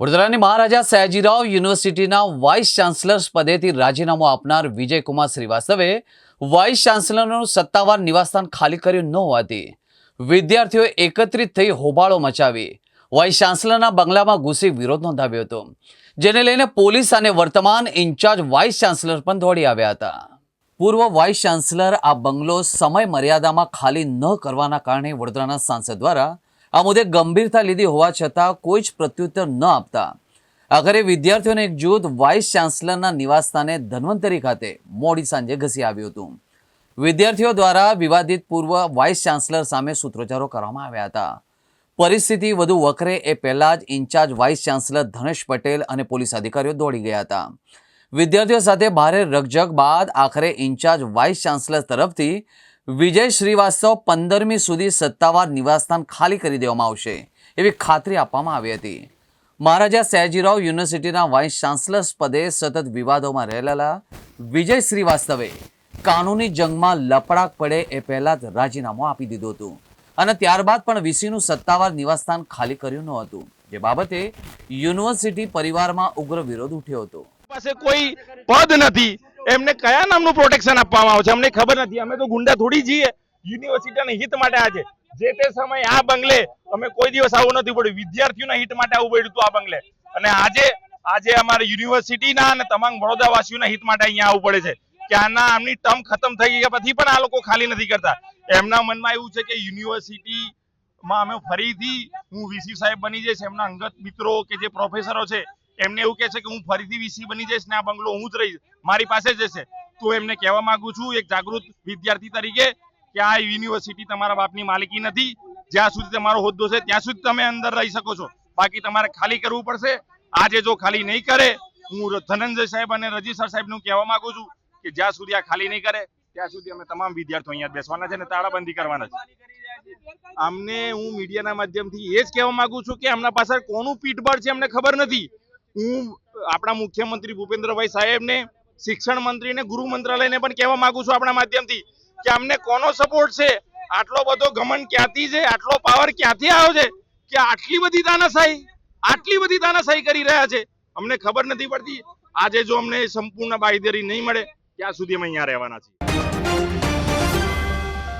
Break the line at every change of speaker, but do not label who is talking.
વડોદરાની મહારાજા સયાજીરાવ યુનિવર્સિટીના વાઇસ ચાન્સલર્સ પદેથી રાજીનામું આપનાર વિજયકુમાર શ્રીવાસ્તવે વાઇસ ચાન્સલરનું સત્તાવાર નિવાસસ્થાન ખાલી કર્યું ન હોવાથી વિદ્યાર્થીઓએ એકત્રિત થઈ હોબાળો મચાવી વાઇસ ચાન્સલરના બંગલામાં ઘૂસી વિરોધ નોંધાવ્યો હતો, જેને લઈને પોલીસ અને વર્તમાન ઇન્ચાર્જ વાઇસ ચાન્સલર પણ દોડી આવ્યા હતા. પૂર્વ વાઇસ ચાન્સલર આ બંગલો સમય મર્યાદામાં ખાલી ન કરવાના કારણે વડોદરાના સાંસદ દ્વારા આ મુદ્દે ગંભીરતા લીધી હોવા છતાં કોઈ જ પ્રત્યુત્તર ન આપતા. આખરે વિદ્યાર્થીઓને એક જૂથ વાઇસ ચાન્સલરના નિવાસસ્થાને ધન્વંતરી ખાતે મોડી સાંજે ઘસી આવ્યું હતું. વિદ્યાર્થીઓ દ્વારા વિવાદિત પૂર્વ વાઇસ ચાન્સલર સામે સૂત્રોચ્ચારો કરવામાં આવ્યા હતા. પરિસ્થિતિ વધુ વકરે એ પહેલા જ incharge vice chancellor Dhanesh Patel અને પોલીસ અધિકારીઓ દોડી ગયા હતા. વિદ્યાર્થીઓ સાથે ભારે રકઝક બાદ આખરે ઇન્ચાર્જ વાઇસ ચાન્સલર તરફથી વિજય શ્રીવાસ્તવ પંદરમી સુધી સત્તાવાર નિવાસસ્થાન ખાલી કરી દેવામાં આવશે એવી ખાતરી આપવામાં આવી હતી. મહારાજા સયાજીરાવ યુનિવર્સિટીના વાઇસ ચાન્સલર્સ પદે સતત વિવાદોમાં રહેલા વિજય શ્રીવાસ્તવે કાનૂની જંગમાં લપડાક પડે એ પહેલા જ રાજીનામું આપી દીધું હતું અને ત્યારબાદ પણ વીસીનું સત્તાવાર નિવાસસ્થાન ખાલી કર્યું ન હતું. જે બાબતે યુનિવર્સિટી પરિવારમાં ઉગ્ર વિરોધ ઉઠ્યો હતો.
પાસે કોઈ પદ નથી. એમને કયા નામનું પ્રોટેક્શન આપવામાં આવે અમને ખબર નથી. અમે તો ગુંડા થોડી જઈએ યુનિવર્સિટીના હિત માટે આજે. જે તે સમયે આ બંગલે અમે કોઈ દિવસ આવું નથી પડ્યું. વિદ્યાર્થીઓના હિત માટે આવું પડ્યું આ બંગલે. અને આજે આજે અમારે યુનિવર્સિટીના અને તમામ વડોદરાવાસીઓના હિત માટે અહીંયા આવવું પડે છે. કે આના આમની ટર્મ ખતમ થઈ ગયા પછી પણ આ લોકો ખાલી નથી કરતા. એમના મનમાં એવું છે કે યુનિવર્સિટી માં અમે ફરીથી હું વીસી સાહેબ બની જઈશ. એમના અંગત મિત્રો કે જે પ્રોફેસરો છે એમને એવું કહે છે કે હું ફરીથી વીસી બની જઈશ ને આ બંગલો હું જ રહીશ. મારી પાસે જ તો એમને કહેવા માંગુ છું એક જાગૃત વિદ્યાર્થી તરીકે કે આ યુનિવર્સિટી તમારા બાપની માલિકી નથી. જ્યાં સુધી તમારો હોદ્દો છે, ત્યાં સુધી તમે અંદર રહી શકો છો. બાકી તમારે ખાલી કરવું પડશે. આજે જો ખાલી નહીં કરે, હું ધનંજય સાહેબ અને રજીસર સાહેબને કહેવા માંગુ છું કે જ્યાં સુધી આ ખાલી નહીં કરે, ત્યાં સુધી અમે તમામ વિદ્યાર્થીઓ અહીંયા બેસવાના છે અને તાળાબંધી કરવાના છે. અમને હું મીડિયાના માધ્યમથી એ જ કહેવા માંગુ છું કે એમના પાસે કોનું પીઠબળ છે, અમને ખબર નથી. હું આપણા મુખ્યમંત્રી ભૂપેન્દ્રભાઈ સાહેબને, શિક્ષણ મંત્રીને, ગૃહ મંત્રાલયને પણ કહેવા માંગુ છું આપણા માધ્યમથી કે અમને કોનો સપોર્ટ છે? આટલો બધો ગમન ક્યાંથી છે? આટલો પાવર ક્યાંથી આવ્યો છે? કે આટલી બધી તાનાશાહી, આટલી બધી તાનાશાહી કરી રહ્યા છે? અમને ખબર નથી પડતી. આજે જો અમને સંપૂર્ણ બાંયધરી નહીં મળે, ત્યાં સુધી અમે અહીંયા રહેવાના છીએ.